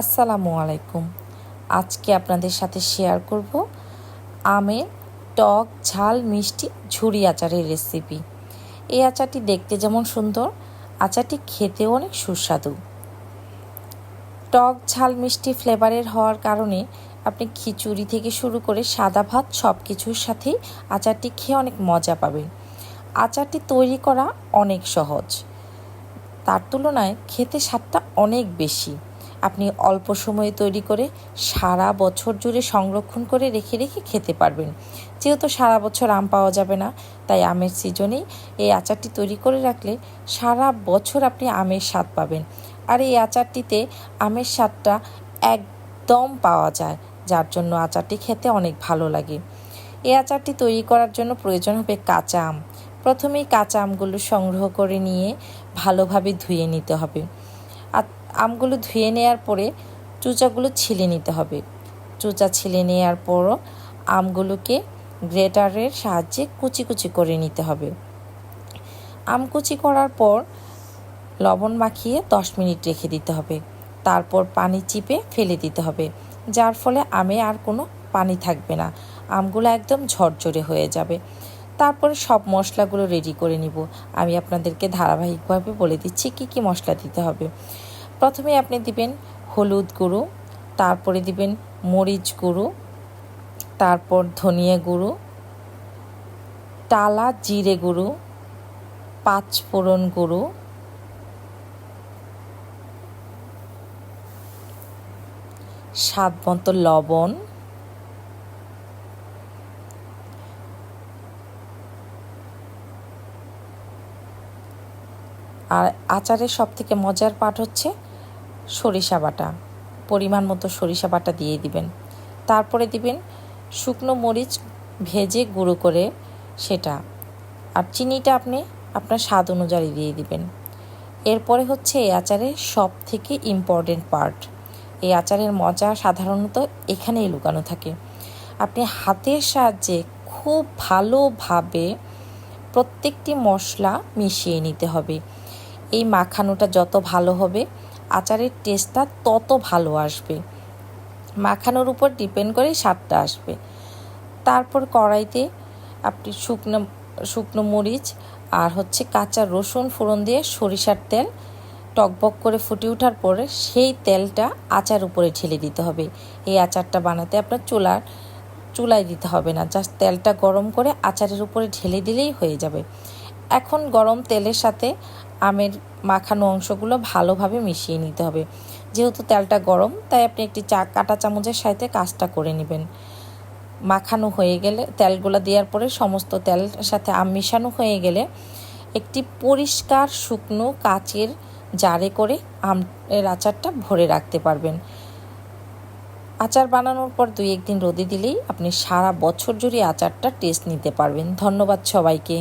আসসালামু আলাইকুম। আজকে আপনাদের সাথে শেয়ার করব আমের টক ঝাল মিষ্টি ঝুড়ি আচারের রেসিপি এই আচারটি দেখতে যেমন সুন্দর, আচারটি খেতেও অনেক সুস্বাদু। টক ঝাল মিষ্টি ফ্লেভারের হওয়ার কারণে আপনি খিচুড়ি থেকে শুরু করে সাদা ভাত সব কিছুর সাথেই আচারটি খেয়ে অনেক মজা পাবেন। আচারটি তৈরি করা অনেক সহজ। তার তুলনায় খেতে স্বাদটা অনেক বেশি। আপনি অল্প সময়ে তৈরি করে সারা বছর জুড়ে সংরক্ষণ করে রেখে রেখে খেতে পারবেন। যেহেতু সারা বছর আম পাওয়া যাবে না, তাই আমের সিজনেই এই আচারটি তৈরি করে রাখলে সারা বছর আপনি আমের স্বাদ পাবেন। আর এই আচারটিতে আমের স্বাদটা একদম পাওয়া যায়, যার জন্য আচারটি খেতে অনেক ভালো লাগে। এই আচারটি তৈরি করার জন্য প্রয়োজন হবে কাঁচা আম। প্রথমেই কাঁচা আমগুলো সংগ্রহ করে নিয়ে ভালোভাবে ধুয়ে নিতে হবে। আর আমগুলো ধুয়ে নেওয়ার পরে চুচাগুলো ছিলে নিতে হবে। চুচা ছিলে নেওয়ার পরও আমগুলোকে গ্রেটারের সাহায্যে কুচি কুচি করে নিতে হবে। আম কুচি করার পর লবণ মাখিয়ে দশ মিনিট রেখে দিতে হবে। তারপর পানি চিপে ফেলে দিতে হবে, যার ফলে আমে আর কোনো পানি থাকবে না। আমগুলো একদম ঝরঝরে হয়ে যাবে। তারপরে সব মশলাগুলো রেডি করে নিব। আমি আপনাদেরকে ধারাবাহিকভাবে বলে দিচ্ছি কি কি মশলা দিতে হবে। প্রথমে আপনি দিবেন হলুদ গুঁড়ো, তারপরে দিবেন মরিচ গুঁড়ো, তারপর ধনিয়া গুঁড়ো, টালা জিরে গুঁড়ো পাঁচ ফোড়ন গুঁড়ো স্বাদ মতো লবণ, আর আচারের সব থেকে মজার পাট হচ্ছে সরিষা বাটা। পরিমাণ মতো সরিষা বাটা দিয়ে দিবেন। তারপরে দিবেন শুকনো মরিচ ভেজে গুঁড়ো করে সেটা। আর চিনিটা আপনি আপনার স্বাদ অনুযায়ী দিয়ে দিবেন। এরপরে হচ্ছে এই আচারের সব থেকে ইম্পর্টেন্ট পার্ট এই আচারের মজা সাধারণত এখানেই লুকানো থাকে। আপনি হাতের সাহায্যে খুব ভালোভাবে প্রত্যেকটি মশলা মিশিয়ে নিতে হবে। এই মাখানোটা যত ভালো হবে আচারের টেস্টটা তত ভালো আসবে। মাখানোর উপর ডিপেন্ড করে স্বাদটা আসবে। তারপর কড়াইতে আপনি শুকনো শুকনো মরিচ আর হচ্ছে কাঁচা রসুন ফোড়ন দিয়ে সরিষার তেল টকবক করে ফুটে ওঠার পরে সেই তেলটা আচার উপরে ঢেলে দিতে হবে। এই আচারটা বানাতে আপনার চুলার, চুলায় দিতে হবে না। জাস্ট তেলটা গরম করে আচারের উপরে ঢেলে দিলেই হয়ে যাবে। এখন গরম তেলের সাথে আমের মাখানো অংশগুলো ভালোভাবে মিশিয়ে নিতে হবে। যেহেতু তেলটা গরম, তাই আপনি একটি চা, কাটা চামচের সাথে কাজটা করে নেবেন। মাখানো হয়ে গেলে, তেলগুলো দেওয়ার পরে সমস্ত তেল সাথে আম মেশানো হয়ে গেলে একটি পরিষ্কার শুকনো কাচের জারে করে আমের আচারটা ভরে রাখতে পারবেন। আচার বানানোর পর দুই একদিন রোদে দিলেই আপনি সারা বছর জুড়ে আচারটা টেস্ট নিতে পারবেন। ধন্যবাদ সবাইকে।